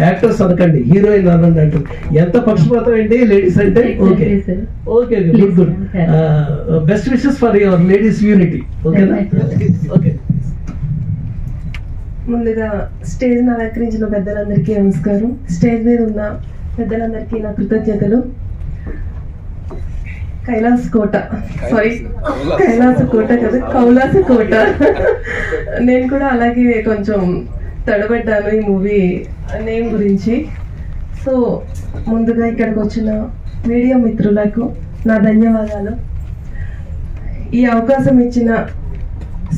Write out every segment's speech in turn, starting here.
Actors అనకండి heroine అనండి అంటారు ఎంత పక్షపాతం ఏంటి లేడీస్ అంటే okay. Okay good good best wishes for your ladies unity ఓకేనా ఓకే ముందుగా స్టేజ్ అలంకరించిన పెద్దలందరికీ నమస్కారం. స్టేజ్ మీద ఉన్న పెద్దలందరికీ నా కృతజ్ఞతలు. కైలాస్ కోట. సారీ కైలాస కోట కదా. కౌలాస కోట. నేను కూడా అలాగే కొంచెం తడబడ్డాను ఈ మూవీ నేమ్ గురించి. సో ముందుగా ఇక్కడికి వచ్చిన మీడియా మిత్రులకు నా ధన్యవాదాలు. ఈ అవకాశం ఇచ్చిన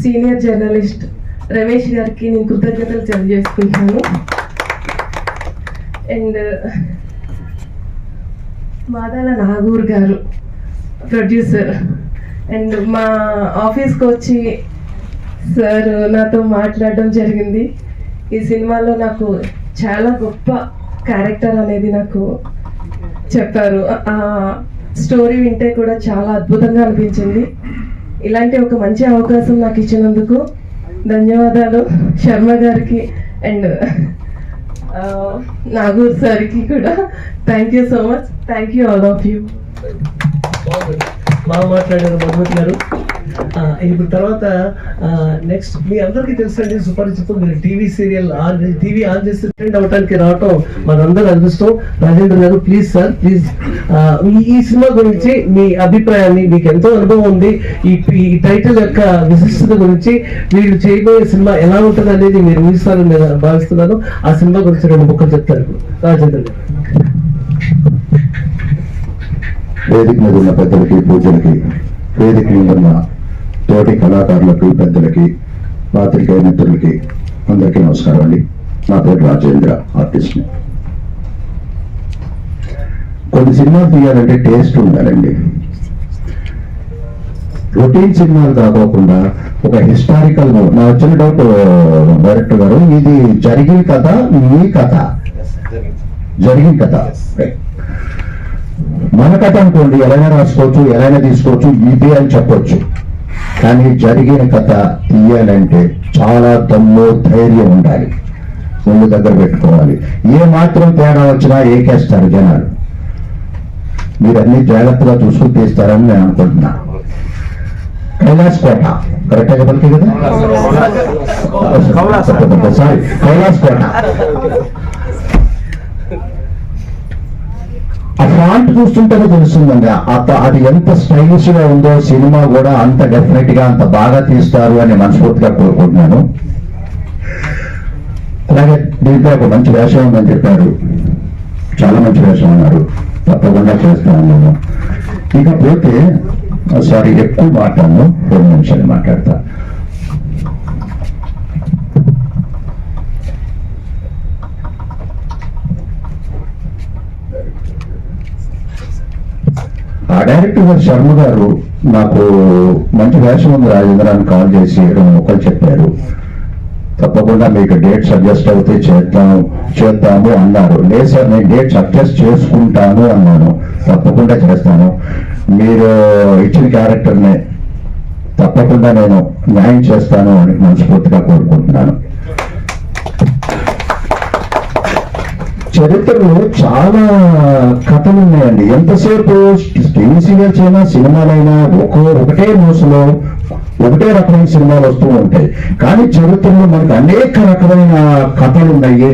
సీనియర్ జర్నలిస్ట్ రమేష్ గారికి నేను కృతజ్ఞతలు తెలియజేసుకుంటున్నాను. అండ్ మాదాల నాగూర్ గారు ప్రొడ్యూసర్ అండ్ మా ఆఫీస్కి వచ్చి సార్ నాతో మాట్లాడడం జరిగింది. ఈ సినిమాలో నాకు చాలా గొప్ప క్యారెక్టర్ అనేది నాకు చెప్పారు. ఆ స్టోరీ వింటే కూడా చాలా అద్భుతంగా అనిపించింది. ఇలాంటి ఒక మంచి అవకాశం నాకు ఇచ్చినందుకు ధన్యవాదాలు శర్మ గారికి అండ్ నాగూర్ సార్కి కూడా. Thank you so much thank you all of you బాగా మాట్లాడారు భగవతి గారు. ఆ, ఇప్పుడు తర్వాత నెక్స్ట్ మీ అందరికీ తెలుసండి సుపరిచితం మీరు TV serial on TV on చేసి ట్రెండ్ అవడానికి రావటం మనందరూ అదృష్టం. Rajendra garu please sir please ఈ సినిమా గురించి మీ అభిప్రాయాన్ని మీకు ఎంతో అనుభవం ఉంది. ఈ ఈ టైటిల్ యొక్క విశిష్టత గురించి వీళ్ళు చేయబోయే సినిమా ఎలా ఉంటుంది అనేది మీరు ఊహిస్తారని నేను భావిస్తున్నాను. ఆ సినిమా గురించి రెండు ముక్కలు చెప్తారు రాజేంద్ర గారు. వేదిక మీద ఉన్న పెద్దలకి పూజలకి వేదిక మీద ఉన్న తోటి కళాకారులకి పెద్దలకి పాత్రికేయ మిత్రులకి అందరికీ నమస్కారం అండి. నా పేరు రాజేంద్ర ఆర్టిస్ట్. కొన్ని సినిమాలు తీయాలంటే టేస్ట్ ఉండాలండి. రొటీన్ సినిమాలు కాకోకుండా ఒక హిస్టారికల్ నా వచ్చిన డౌట్ డైరెక్టర్ గారు ఇది జరిగిన కథ మీ కథ? జరిగిన కథ. మన కథ అనుకోండి ఎలాగైనా రాసుకోవచ్చు ఎలాగైనా తీసుకోవచ్చు ఇది అని చెప్పొచ్చు. కానీ జరిగిన కథ తీయాలంటే చాలా దమ్ము ధైర్యం ఉండాలి. ముందు దగ్గర పెట్టుకోవాలి. ఏ మాత్రం తేడా వచ్చినా ఏకేస్తారు జనాలు. మీరు అన్ని జాగ్రత్తగా చూసుకుని తీస్తారని నేను అనుకుంటున్నా. కైలాస్ కోట కరెక్ట్గా పలికి కదా? సారీ కైలాస్ కోట ఆ ఫ్రాంట్ చూస్తుంటేనే తెలుస్తుందండి. అత- అది ఎంత స్టైలిష్గా ఉందో సినిమా కూడా అంత డెఫినెట్గా అంత బాగా తీస్తారు అని మనస్ఫూర్తిగా కోరుకుంటున్నాను. అలాగే దీంట్లో ఒక మంచి వేషం ఉందని చెప్పారు. చాలా మంచి వేషం అన్నారు. తప్పకుండా చేస్తాను నేను. ఇకపోతే సారీ ఎక్కువ మాట్లాడను. రెండు నిమిషాలు మాట్లాడతా ఆ డైరెక్టర్ గారు శర్మ గారు నాకు మంచి వేషం ఉంది రాజేంద్ర అని కాల్ చేసి రెండు చెప్పారు. తప్పకుండా మీకు డేట్ సజెస్ట్ అయితే చేద్దాం చేద్దాము అన్నారు. లేదు సార్ నేను డేట్ సజెస్ట్ చేసుకుంటాను అన్నాను. తప్పకుండా చేస్తాను. మీరు ఇచ్చిన క్యారెక్టర్ని తప్పకుండా నేను న్యాయం చేస్తాను అని మనస్ఫూర్తిగా కోరుకుంటున్నాను. చరిత్రలో చాలా కథలు ఉన్నాయండి ఎంతసేపు టీవీ సీరియల్స్ అయినా సినిమాలైనా ఒక్కో ఒకటే న్యూస్లో ఒకటే రకమైన సినిమాలు వస్తూ ఉంటాయి. కానీ చరిత్రలో మనకు అనేక రకమైన కథలు ఉన్నాయి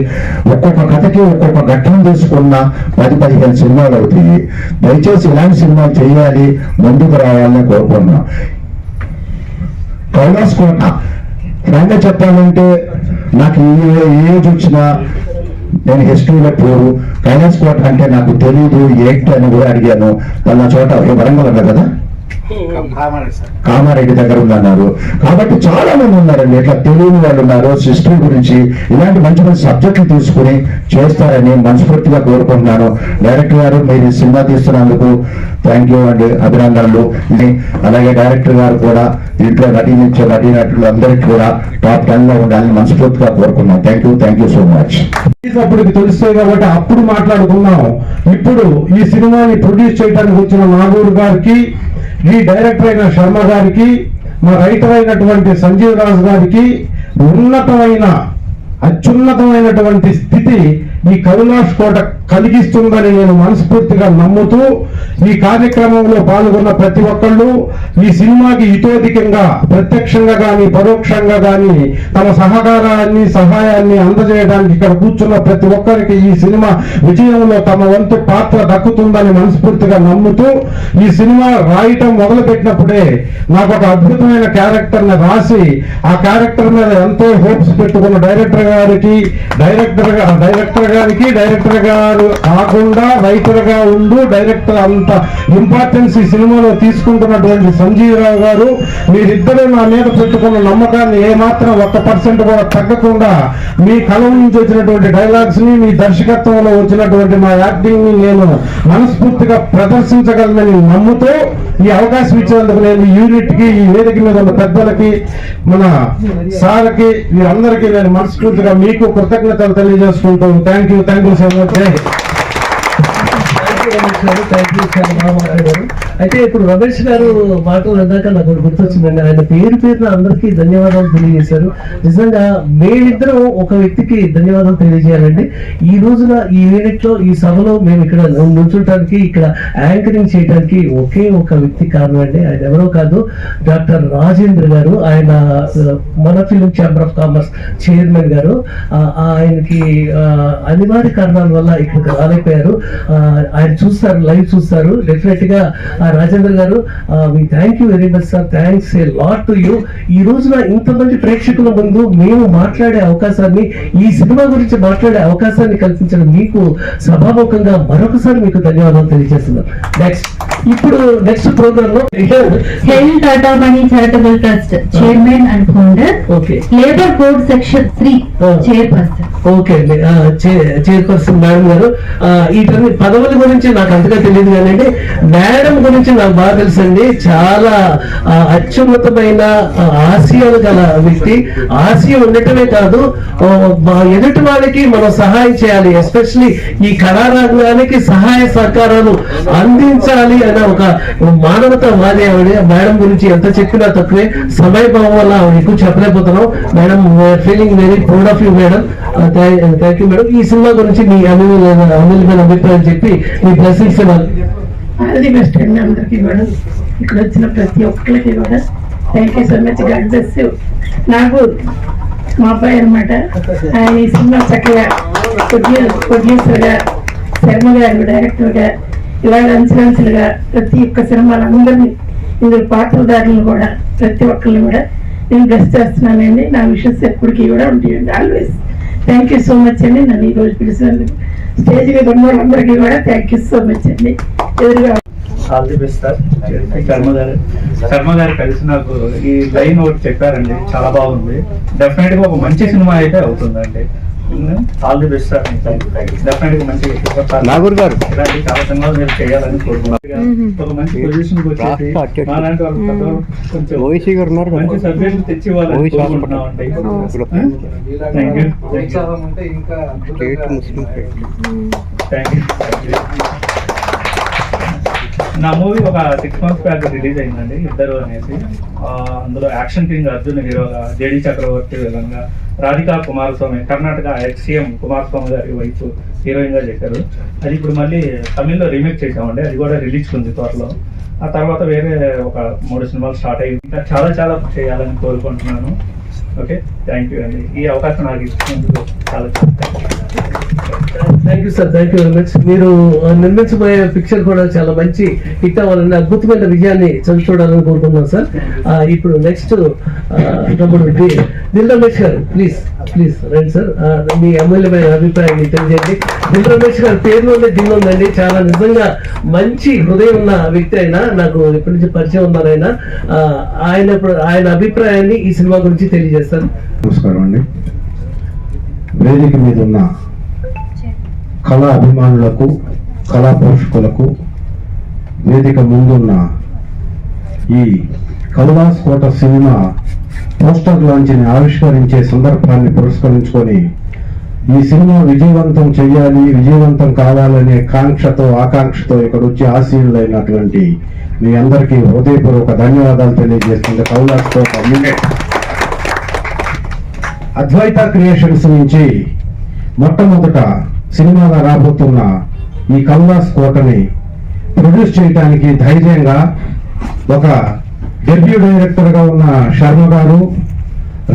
ఒక్కొక్క కథకి ఒక్కొక్క ఘట్టం తీసుకున్న పది పదిహేను సినిమాలు అవుతాయి. దయచేసి ఇలాంటి సినిమాలు చేయాలి ముందుకు రావాలని కోరుకుంటున్నాం. కైలాస్ కోట. ఫ్రాంక్గా చెప్పాలంటే నాకు ఏ ఏజ్ వచ్చినా నేను హిస్టరీలో పోరు కైలాస్ కోట అంటే నాకు తెలియదు ఏంటి అని కూడా అడిగాను. వాళ్ళ చోట వరంగల్ కదా? కామారెడ్డి దగ్గర ఉందన్నారు కాబట్టి చాలా మంది ఉన్నారండి. ఇట్లా తెలియని వాళ్ళు ఉన్నారు. హిస్టరీ గురించి ఇలాంటి మంచి మంచి సబ్జెక్టులు తీసుకుని చేస్తారని మనస్ఫూర్తిగా కోరుకుంటున్నాను. డైరెక్టర్ గారు మీరు ఈ సినిమా తీస్తున్నందుకు థ్యాంక్ యూ అండి. అభినందనలు. అలాగే డైరెక్టర్ గారు కూడా దీంట్లో నటించే నటీనటులు అందరికీ కూడా టాప్ టెన్లో ఉండాలని మనస్ఫూర్తిగా కోరుకున్నాం. Thank you thank you so much అప్పటికి తెలుస్తాయి కాబట్టి అప్పుడు మాట్లాడుకున్నాం ఇప్పుడు ఈ సినిమాని ప్రొడ్యూస్ చేయడానికి వచ్చిన నాగూరు గారికి ఈ డైరెక్టర్ అయిన శర్మ గారికి మా రైటర్ అయినటువంటి సంజీవ్ రాజు గారికి ఉన్నతమైన అత్యున్నతమైనటువంటి స్థితి ఈ కరుణాస్ కోట కలిగిస్తుందని నేను మనస్ఫూర్తిగా నమ్ముతూ ఈ కార్యక్రమంలో పాల్గొన్న ప్రతి ఒక్కళ్ళు ఈ సినిమాకి ఇతోధికంగా ప్రత్యక్షంగా కానీ పరోక్షంగా కానీ తమ సహకారాన్ని సహాయాన్ని అందజేయడానికి ఇక్కడ కూర్చున్న ప్రతి ఒక్కరికి ఈ సినిమా విజయంలో తమ వంతు పాత్ర దక్కుతుందని మనస్ఫూర్తిగా నమ్ముతూ ఈ సినిమా రాయటం మొదలుపెట్టినప్పుడే నాకు ఒక అద్భుతమైన క్యారెక్టర్ని రాసి ఆ క్యారెక్టర్ మీద ఎంతో హోప్స్ పెట్టుకున్న డైరెక్టర్ గారికి డైరెక్టర్ డైరెక్టర్ గారికి డైరెక్టర్ గారు కాకుండా రైటర్గా ఉండు డైరెక్టర్ అంత ఇంపార్టెన్స్ ఈ సినిమాలో తీసుకుంటున్నటువంటి సంజీవరావు గారు మీరిద్దరూ నా మీద పెట్టుకున్న నమ్మకాన్ని ఏమాత్రం ఒక్క పర్సెంట్ కూడా తగ్గకుండా మీ కలం నుంచి వచ్చినటువంటి డైలాగ్స్ని మీ దర్శకత్వంలో వచ్చినటువంటి మా యాక్టింగ్ని నేను మనస్ఫూర్తిగా ప్రదర్శించగలనని నమ్ముతూ ఈ అవకాశం ఇచ్చినందుకు నేను ఈ యూనిట్కి ఈ వేదిక మీద ఉన్న పెద్దలకి మన సార్కి వీరందరికీ నేను మనస్ఫూర్తిగా మీకు కృతజ్ఞతలు తెలియజేసుకుంటూ thank you thank you so much Jai Hind. Thank you Ramesh గారు థ్యాంక్ అయితే ఇప్పుడు రమేష్ గారు మాటలు అందాక నాకు ఒకటి గుర్తొచ్చిందండి. ఆయన పేరు పేరున అందరికీ ధన్యవాదాలు తెలియజేశారు. నిజంగా మేమిద్దరం ఒక వ్యక్తికి ధన్యవాదాలు తెలియజేయాలండి. ఈ రోజున ఈ యూనిట్లో ఈ సభలో మేము ఇక్కడ నుంచుంటానికి ఇక్కడ యాంకరింగ్ చేయడానికి ఒకే ఒక వ్యక్తి కారణం అండి ఆయన ఎవరో కాదు డాక్టర్ రాజేంద్ర గారు. ఆయన మన film chamber of commerce chairman garu. ఆయనకి అనివార్య కారణాల వల్ల ఇక్కడికి రాలేకపోయారు. ఆయన చూస్తారు లైవ్ చూస్తారు. డెఫినెట్గా రాజేంద్ర గారు మీ thank you very much sir thanks a lot to you ఈ రోజున ఇంతమంది ప్రేక్షకుల ముందు మేము మాట్లాడే అవకాశాన్ని ఈ సినిమా గురించి మాట్లాడే అవకాశాన్ని కల్పించడం మీకు సభాముఖంగా మరొకసారి మీకు ధన్యవాదాలు తెలియజేస్తున్నాం. నెక్స్ట్ ఇప్పుడు నెక్స్ట్ ప్రోగ్రామ్లో హెల్ Tata money charitable trust chairman and founder okay labour code section three. Chairperson okay అండి చైర్పర్సన్ మేడం గారు వీటన్ని పదవుల గురించి నాకు అంతగా తెలియదు కానీ మేడం గురించి నాకు బాగా తెలుసండి. చాలా అత్యున్నతమైన ఆశయాలు గల వ్యక్తి. ఆశయం ఉండటమే కాదు ఎదుటి వాళ్ళకి మనం సహాయం చేయాలి. ఎస్పెషలీ ఈ కళారంగానికి సహాయ సహకారాలు అందించాలి అనే ఒక మానవతావాది ఆవిడ మేడం గురించి ఎంత చెప్పినా తక్కువే. సమయభావం వల్ల ఎక్కువ చెప్పలేకపోతున్నాం madam feeling very proud of you madam. Uh, thank you uh, madam. ఈ సినిమా గురించి మీ అమూల్యమైన అమూల్యమైన అభిప్రాయం చెప్పి మీ బ్లెస్సింగ్స్ ఇవ్వాలి. ఆల్ ది బెస్ట్ అండి అందరికీ కూడా. ఇక్కడ వచ్చిన ప్రతి ఒక్కరికి కూడా. Thank you so much God bless నాకు మా అబ్బాయి అనమాట ఆయన ఈ సినిమా చక్కగా ప్రొడ్యూసర్గా శర్మ గారు డైరెక్టర్గా ఇలాగ అంచులంచులుగా ప్రతి ఒక్క సినిమాలు అందరినీ ఇందులో పాత్రధారులను కూడా ప్రతి ఒక్కరిని కూడా నేను బ్లెస్ చేస్తున్నానండి. నా విషయస్ ఎప్పటికీ కూడా ఉంటాయండి always thank you so much అండి. నన్ను ఈ రోజు పిలిచినందుకు. స్టేజ్ మీద ఉన్న వాళ్ళందరికీ కూడా థ్యాంక్ యూ సో మచ్ అండి. ఎదురుగా all the best sir Sharma garu. Sharma garu కలిసి నాకు ఈ లైన్ ఒకటి చెప్పారండి. చాలా బాగుంది. డెఫినెట్గా ఒక మంచి సినిమా అయితే అవుతుందండి. All the best sir definite మంచి నాగూర్ గారు. ఇలాంటి చాలా మీరు చేయాలని ఒక మంచి పొజిషన్ పెద్దలు కొంచెం ఓవైసీ గారు ఉన్నారు. మంచి సబ్జెక్ట్ తెచ్చి వాళ్ళని ఓవైసీ కోరుకుంటున్నాం అండి. ఇప్పుడు థ్యాంక్ యూ థ్యాంక్ యూ నా మూవీ ఒక సిక్స్ మంత్స్ బ్యాక్ రిలీజ్ అయిందండి ఇద్దరు అనేసి. అందులో యాక్షన్ కింగ్ అర్జున్ హీరోగా జేడి చక్రవర్తి విధంగా రాధికా కుమారస్వామి కర్ణాటక ఎక్స్సీఎం కుమారస్వామి గారి వైఫ్ హీరోయిన్గా చేశారు. అది ఇప్పుడు మళ్ళీ తమిళ్ళో రీమేక్ చేసామండి అది కూడా రిలీజ్ ఉంది త్వరలో. ఆ తర్వాత వేరే ఒక మూడు సినిమాలు స్టార్ట్ అయ్యి ఇంకా చాలా చాలా చేయాలని కోరుకుంటున్నాను. ఓకే థ్యాంక్ యూ అండి. ఈ అవకాశం నాకు ఇచ్చినందుకు చాలా చాలా thank. Thank you sir thank you very much మీరు నిర్మించబోయే పిక్చర్ కూడా చాలా మంచి హిట్ అవ్వాలని అద్భుతమైన విజయాన్ని చవి చూడాలని కోరుకుంటున్నాం సార్ ఇప్పుడు నెక్స్ట్ తమ్ముడు దిల్ రమేష్ గారు. ప్లీజ్ ప్లీజ్ రండి సార్ మీ అమూల్యమైన అభిప్రాయాన్ని తెలియజేయండి. దిల్ రమేష్ గారి పేరులోనే దిల్ ఉందండి. చాలా నిజంగా మంచి హృదయం ఉన్న వ్యక్తి అయినా నాకు ఇప్పటి నుంచి పరిచయం ఉన్నారైనా ఆయన ఆయన అభిప్రాయాన్ని ఈ సినిమా గురించి తెలియజేస్తాను నమస్కారం అండి. వేదిక మీద ఉన్న కళా అభిమానులకు కళా పోషకులకు వేదిక ముందున్న ఈ కైలాస్ కోట సినిమా పోస్టర్ లాంచ్ని ఆవిష్కరించే సందర్భాన్ని పురస్కరించుకొని ఈ సినిమా విజయవంతం చేయాలి విజయవంతం కావాలనే కాంక్షతో ఆకాంక్షతో ఇక్కడ వచ్చి ఆశీనులైనటువంటి మీ అందరికీ హృదయపూర్వక ధన్యవాదాలు తెలియజేస్తుంది కౌలాస్ కోట యూనిట్. అద్వైత క్రియేషన్స్ నుంచి మొట్టమొదట సినిమాగా రాబోతున్న ఈ కౌలాస్ కోటని ప్రొడ్యూస్ చేయడానికి ధైర్యంగా ఒక డెబ్యూ డైరెక్టర్గా ఉన్న శర్మ గారు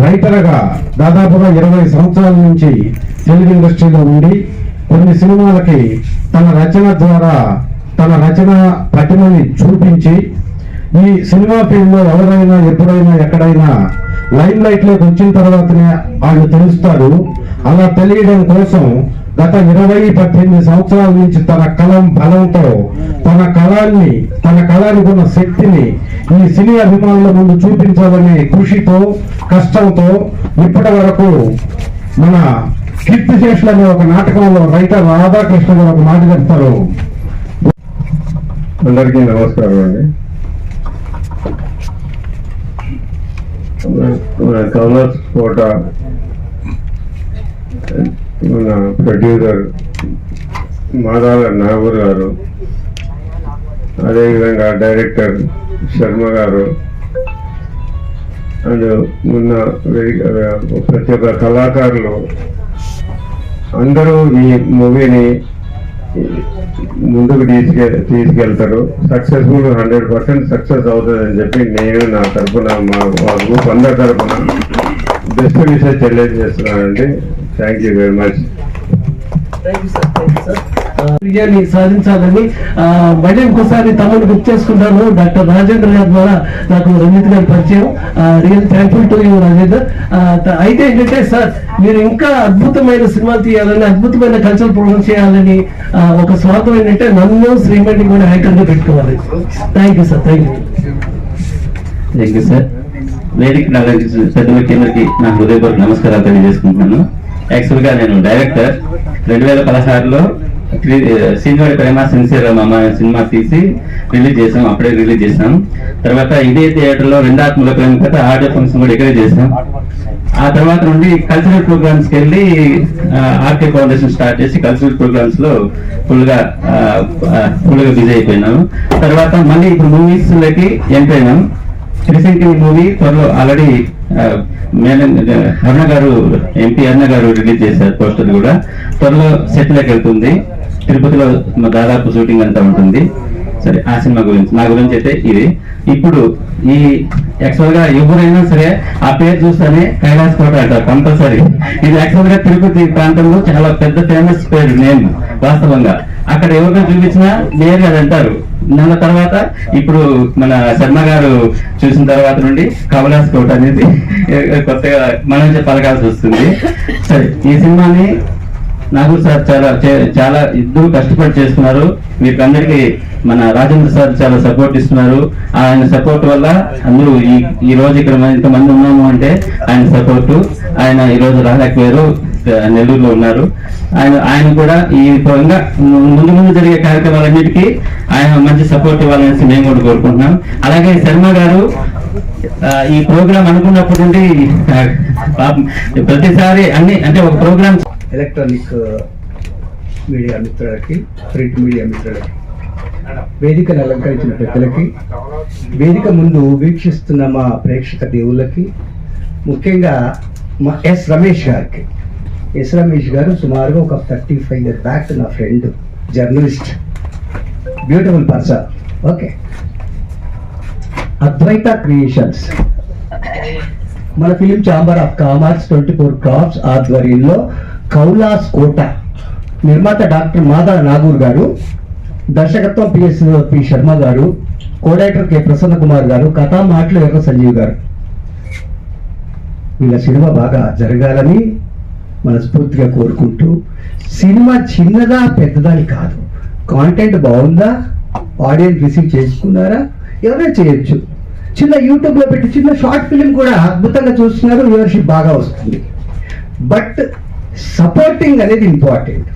రైటర్గా దాదాపుగా ఇరవై సంవత్సరాల నుంచి తెలుగు ఇండస్ట్రీలో ఉండి కొన్ని సినిమాలకి తన రచన ద్వారా తన రచన ప్రతిమని చూపించి ఈ సినిమా ఫీల్డ్లో ఎవరైనా ఎప్పుడైనా ఎక్కడైనా లైమ్ లైట్లోకి వచ్చిన తర్వాతనే వాళ్ళు తెలుస్తారు. అలా తెలియడం కోసం గత ఇరవై పద్దెనిమిది సంవత్సరాల నుంచి తన కలం బలంతో తన కళాన్ని తన కళానికి ఉన్న శక్తిని ఈ సినీ అభిమానుల ముందు చూపించాలనే కృషితో కష్టంతో ఇప్పటి వరకు మన కీర్తిశేషులు అనే ఒక నాటకంలో రైటర్ రాధాకృష్ణ గారు ఒక మాట చెప్తారు. అందరికీ నమస్కారం అండి. కమర్స్ కోట మన ప్రొడ్యూసర్ మాదాల నాగూర్ గారు అదేవిధంగా డైరెక్టర్ శర్మ గారు అండ్ మొన్న ప్రతి ఒక్క కళాకారులు అందరూ ఈ మూవీని ముందుకు తీసుకె తీసుకెళ్తారు. సక్సెస్ఫుల్ హండ్రెడ్ పర్సెంట్ సక్సెస్ అవుతుందని చెప్పి నేను నా తరపున మా గ్రూప్ అందరి తరఫున బెస్ట్ విషయం తెలియజేస్తున్నానండి. థ్యాంక్ యూ వెరీ మచ్ విజయాన్ని సాధించాలని మళ్ళీ ఇంకోసారి తమను గుర్తు చేసుకుంటాను. డాక్టర్ రాజేంద్ర గారి ద్వారా నాకు రంజిత్ గారి పరిచయం. Real thankful to you Rajendra. అయితే ఏంటంటే సార్ మీరు ఇంకా అద్భుతమైన సినిమాలు తీయాలని అద్భుతమైన కల్చరల్ ప్రోగ్రామ్ చేయాలని ఒక స్వార్థం ఏంటంటే నన్ను శ్రీమణి కూడా యాంకర్గా పెట్టుకోవాలి. Thank you sir thank you thank you sir వేదిక అలంకరించిన పెద్దలకి నా హృదయపూర్వక నమస్కారాలు తెలియజేసుకుంటున్నాను. యాక్చువల్గా నేను డైరెక్టర్ రెండు వేల పదహారులో సీనియర్ ప్రేమ సిన్సియర్ మామ సినిమా తీసి రిలీజ్ చేసాం అప్పుడే రిలీజ్ చేసాం తర్వాత ఇదే థియేటర్లో రెండాత్మల ప్రేమ కథ ఆడియో ఫంక్షన్ కూడా ఇక్కడే చేసాం ఆ తర్వాత నుండి కల్చరల్ ప్రోగ్రామ్స్కి వెళ్ళి ఆర్కే ఫౌండేషన్ స్టార్ట్ చేసి కల్చరల్ ప్రోగ్రామ్స్లో ఫుల్గా ఫుల్గా బిజీ అయిపోయినాము తర్వాత మళ్ళీ ఇప్పుడు మూవీస్లోకి రీసెంట్ మూవీ త్వరలో ఆల్రెడీ మేడం అన్న గారు ఎంపీ అన్న గారు రిలీజ్ చేశారు పోస్టర్ కూడా. త్వరలో సెట్ వెళ్తుంది. తిరుపతిలో మా దాదాపు షూటింగ్ అంతా ఉంటుంది. సరే ఆ సినిమా గురించి నా గురించి అయితే ఇది. ఇప్పుడు ఈ యాక్చువల్గా ఎవరైనా సరే ఆ పేరు చూస్తేనే కైలాస్ కోట అంటారు కంపల్సరీ. ఇది యాక్చువల్గా తిరుపతి ప్రాంతంలో చాలా పెద్ద ఫేమస్ పేరు నేమ్ వాస్తవంగా. అక్కడ ఎవరిని చూపించినా నేరు అది అంటారు. నెల తర్వాత ఇప్పుడు మన శర్మ గారు చూసిన తర్వాత నుండి కమలాస్ కోట అనేది కొత్తగా మనం పలకాల్సి వస్తుంది. సరే ఈ సినిమాని నాకు సార్ చాలా చాలా ఇద్దరు కష్టపడి చేస్తున్నారు. మీకు అందరికీ మన రాజేంద్ర సార్ చాలా సపోర్ట్ ఇస్తున్నారు. ఆయన సపోర్ట్ వల్ల అందరూ ఈ ఈ రోజు ఇక్కడ ఇంతమంది ఉన్నాము అంటే ఆయన సపోర్ట్ ఆయన ఈ రోజు రాలేకపోయారు నెల్లూరులో ఉన్నారు. ఆయన ఆయన కూడా ఈ విధంగా ముందు ముందు జరిగే కార్యక్రమాలన్నిటికీ ఆయన మంచి సపోర్ట్ ఇవ్వాలనేసి మేము కూడా కోరుకుంటున్నాం. అలాగే శర్మ గారు ఈ ప్రోగ్రామ్ అనుకున్నప్పటి నుండి ప్రతిసారి అన్ని అంటే ఒక ప్రోగ్రామ్ ఎలక్ట్రానిక్ మీడియా మిత్రులకి ప్రింట్ మీడియా మిత్రులకి వేదికను అలంకరించిన పెద్దలకి వేదిక ముందు వీక్షిస్తున్న మా ప్రేక్షక దేవుళ్ళకి ముఖ్యంగా మా ఎస్ రమేష్ గారికి. ఎస్ రమేష్ గారు సుమారుగా ఒక థర్టీ ఫైవ్ ఇయర్ బ్యాక్ నా friend journalist beautiful person okay Advaita creations మన film chamber of commerce twenty four crafts ఆధ్వర్యంలో కౌలాస్ కోట. నిర్మాత డాక్టర్ మాదా నాగూర్ గారు దర్శకత్వం పిఎస్ పి శర్మ గారు కోడైటర్ కె ప్రసన్న కుమార్ గారు కథా మాటలు ఎర్ర సంజీవ్ గారు. వీళ్ళ సినిమా బాగా జరగాలని మనస్ఫూర్తిగా కోరుకుంటూ సినిమా చిన్నదా పెద్దదా అని కాదు. కాంటెంట్ బాగుందా? ఆడియన్స్ రిసీవ్ చేసుకున్నారా ఎవరైనా చేయొచ్చు. చిన్న యూట్యూబ్లో పెట్టి చిన్న షార్ట్ ఫిలిం కూడా అద్భుతంగా చూస్తున్నారు వ్యూవర్షిప్ బాగా వస్తుంది. బట్ సపోర్టింగ్ అనేది ఇంపార్టెంట్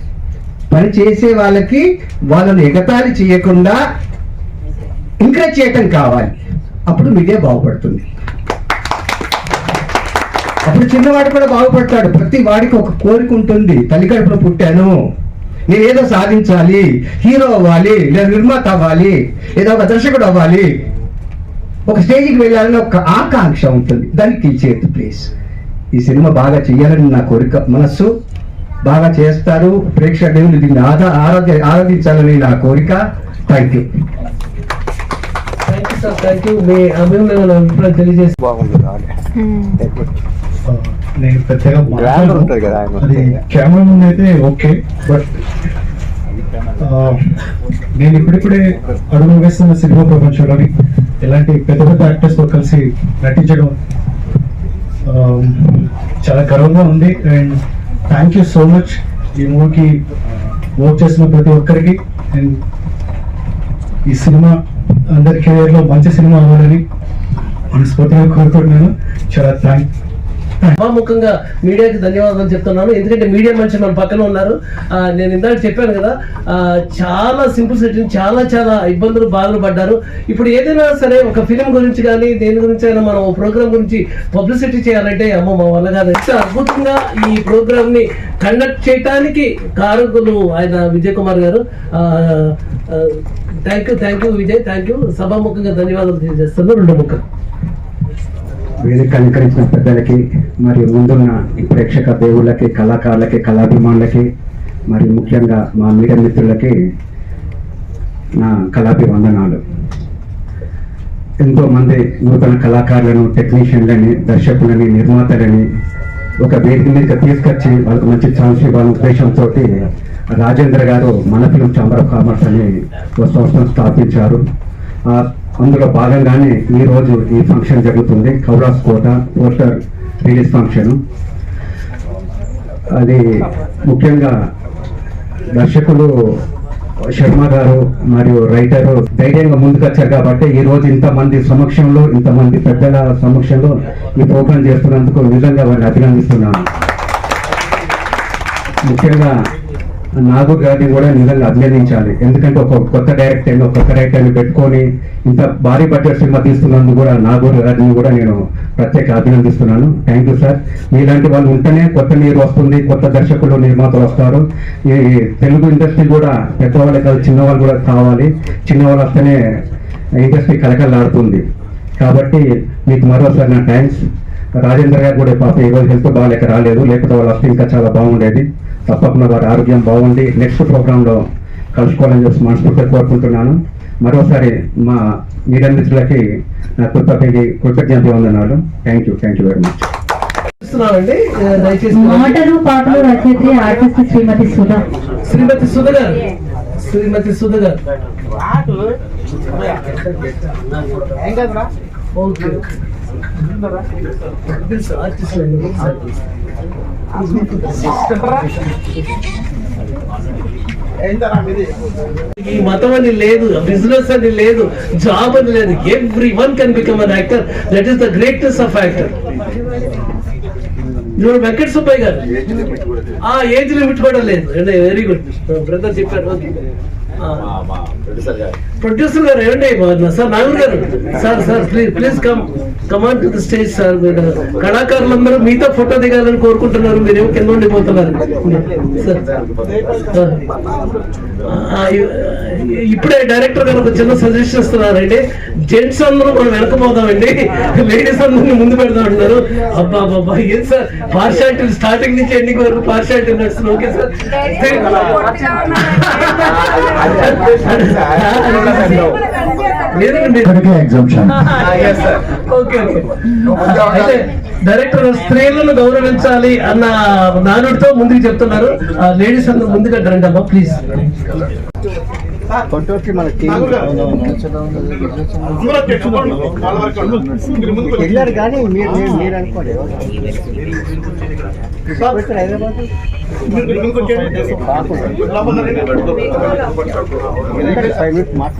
పని చేసే వాళ్ళకి వాళ్ళని ఎగతాళి చేయకుండా ఎంకరేజ్ చేయటం కావాలి. అప్పుడు మీడియా బాగుపడుతుంది. అప్పుడు చిన్నవాడు కూడా బాగుపడతాడు. ప్రతి వాడికి ఒక కోరిక ఉంటుంది. తల్లి కడుపులో పుట్టాను. నేను ఏదో సాధించాలి హీరో అవ్వాలి లేదా నిర్మాత అవ్వాలి ఏదో ఒక దర్శకుడు అవ్వాలి. ఒక స్టేజ్కి వెళ్ళాలని ఒక ఆకాంక్ష ఉంటుంది. దానికి చేతి ప్లీజ్. ఈ సినిమా బాగా చేయాలని నా కోరిక మనస్సు బాగా చేస్తారు. ప్రేక్షకులు దీన్ని ఆదా ఆరోగ్య ఆరాధించాలని నా కోరిక. Thank you thank you sir thank you మీ అభినందనలు అభిప్రాయం తెలియజేసి బాగుంది నేను పెద్దగా అది కెమెరా ముందు అయితే ఓకే బట్ నేను ఇప్పుడిప్పుడే అడుగు వేస్తున్న సినిమా ప్రపంచంలోని ఇలాంటి పెద్ద పెద్ద యాక్టర్స్తో కలిసి నటించడం చాలా గర్వంగా ఉంది. And thank you so much ఈ మూవీకి వర్క్ చేసిన ప్రతి ఒక్కరికి. అండ్ ఈ సినిమా అందరి కెరియర్లో మంచి సినిమా అవ్వాలని మనస్ఫూర్తిగా కోరుకుంటున్నాను. చాలా థ్యాంక్ సభాముఖంగా మీడియాకి ధన్యవాదాలు చెప్తున్నాను. ఎందుకంటే మీడియా మనిషి మన పక్కన ఉన్నారు. నేను ఇందాక చెప్పాను కదా చాలా సింపుల్ సెట్టింగ్ చాలా చాలా ఇబ్బందులు బాధలు పడ్డారు. ఇప్పుడు ఏదైనా సరే ఒక ఫిలిం గురించి కానీ దేని గురించి అయినా మనం ప్రోగ్రామ్ గురించి పబ్లిసిటీ చేయాలంటే అమ్మ మా వల్ల కాదు. అద్భుతంగా ఈ ప్రోగ్రామ్ని కండక్ట్ చేయడానికి కారకులు ఆయన విజయ్ కుమార్ గారు thank you thank you Vijay thank you సభాముఖంగా ధన్యవాదాలు తెలియజేస్తున్నాను. రెండు ముఖం వేదిక అలంకరించిన పెద్దలకి మరియు ముందున్న ప్రేక్షక దేవుళ్ళకి కళాకారులకి కళాభిమానులకి మరి ముఖ్యంగా మా మీడియా మిత్రులకి నా కళాభివందనాలు ఎంతో మంది నూతన కళాకారులను టెక్నీషియన్లని దర్శకులని నిర్మాతలని ఒక వేదిక మీద తీసుకొచ్చి వాళ్ళకి మంచి ఛాన్స్ ఇవ్వాలనే ఉద్దేశంతో రాజేంద్ర గారు మన ఫిల్మ్ ఛాంబర్ ఆఫ్ కామర్స్ అని ఒక సంస్థను స్థాపించారు. ఆ అందులో భాగంగానే ఈ రోజు ఈ ఫంక్షన్ జరుగుతుంది. Kauras Kota poster release function. అది ముఖ్యంగా దర్శకులు శర్మ గారు మరియు రైటరు ధైర్యంగా ముందుకొచ్చారు కాబట్టి ఈ రోజు ఇంతమంది సమక్షంలో ఇంతమంది పెద్దల సమక్షంలో ఈ ప్రోగ్రాం చేస్తున్నందుకు నిజంగా వారిని అభినందిస్తున్నాను. ముఖ్యంగా నాగూర్ గారిని కూడా నిజంగా అభినందించాలి. ఎందుకంటే ఒక కొత్త డైరెక్టర్ని ఒక కొత్త డైరెక్టర్ని పెట్టుకొని ఇంత భారీ బడ్జెట్ సినిమా తీస్తున్నందుకు కూడా నాగూర్ గారిని కూడా నేను ప్రత్యేక అభినందిస్తున్నాను. థ్యాంక్ యూ సార్ మీలాంటి వాళ్ళు ఉంటేనే కొత్త నీరు వస్తుంది కొత్త దర్శకులు నిర్మాతలు వస్తారు. ఈ తెలుగు ఇండస్ట్రీ కూడా పెద్దవాళ్ళే కాదు చిన్నవాళ్ళు కూడా కావాలి. చిన్నవాళ్ళు వస్తేనే ఇండస్ట్రీ కలకలాడుతుంది కాబట్టి మీకు మరోసారి నా థ్యాంక్స్ రాజేంద్ర గారు కూడా పాప ఈ రోజు హెల్త్ బాగాలేక రాలేదు. లేకపోతే వాళ్ళు వస్తే ఇంకా చాలా బాగుండేది. తప్పకుండా వారి ఆరోగ్యం బాగుండి నెక్స్ట్ ప్రోగ్రామ్లో కలుసుకోవాలని చెప్పి మనస్ఫూర్తిగా కోరుకుంటున్నాను. మరోసారి మా మీడియా మిత్రులకి నా కృతజ్ఞ కృతజ్ఞత వందనాలు thank you thank you very much మాటలు పాటలు రచయిత్రి ఆర్టిస్ట్ శ్రీమతి సుధా. శ్రీమతి సుధ గారు. శ్రీమతి సుధ గారు. ఓకే. ఈ మతం అని లేదు బిజినెస్ అని లేదు జాబ్ అని లేదు. Everyone can become an actor that is the greatness of actor ఇప్పుడు వెంకట సుబ్బయ్య గారు? ఆ ఏజ్ లిమిట్ కూడా లేదు. వెరీ గుడ్ బ్రదర్ చెప్పారు. ఓకే ప్రొడ్యూసర్ గారు. ఏమండి? సార్ నాగూర్ గారు. Sir sir please please come come on to the stage sir. కళాకారులందరూ మీతో ఫోటో దిగాలని కోరుకుంటున్నారు. మీరేమో కింద ఉండిపోతున్నారు. సార్ ఇప్పుడే డైరెక్టర్ గారు ఒక చిన్న సజెషన్ ఇస్తున్నారండి. జెంట్స్ అందరూ మనం వెనకపోదామండి లేడీస్ అందరిని ముందు పెడదాం అంటున్నారు. అబ్బా అబ్బా ఏం సార్? పార్షాలిటీ స్టార్టింగ్ నుంచి ఎండింగ్ వరకు పార్షాలిటీ నడుస్తుంది. ఓకే సార్ ఓకే అయితే డైరెక్టర్ స్త్రీలను గౌరవించాలి అన్న నానుడితో ముందుకు చెప్తున్నారు. లేడీస్ అందరూ ముందుగా రండి అమ్మా ప్లీజ్ కొట్టొచ్చి మన వెళ్ళారు కానీ మీరు మీరు- మీరు అనుకోండి. హైదరాబాద్? ఫైవ్ మినిట్స్ యాభై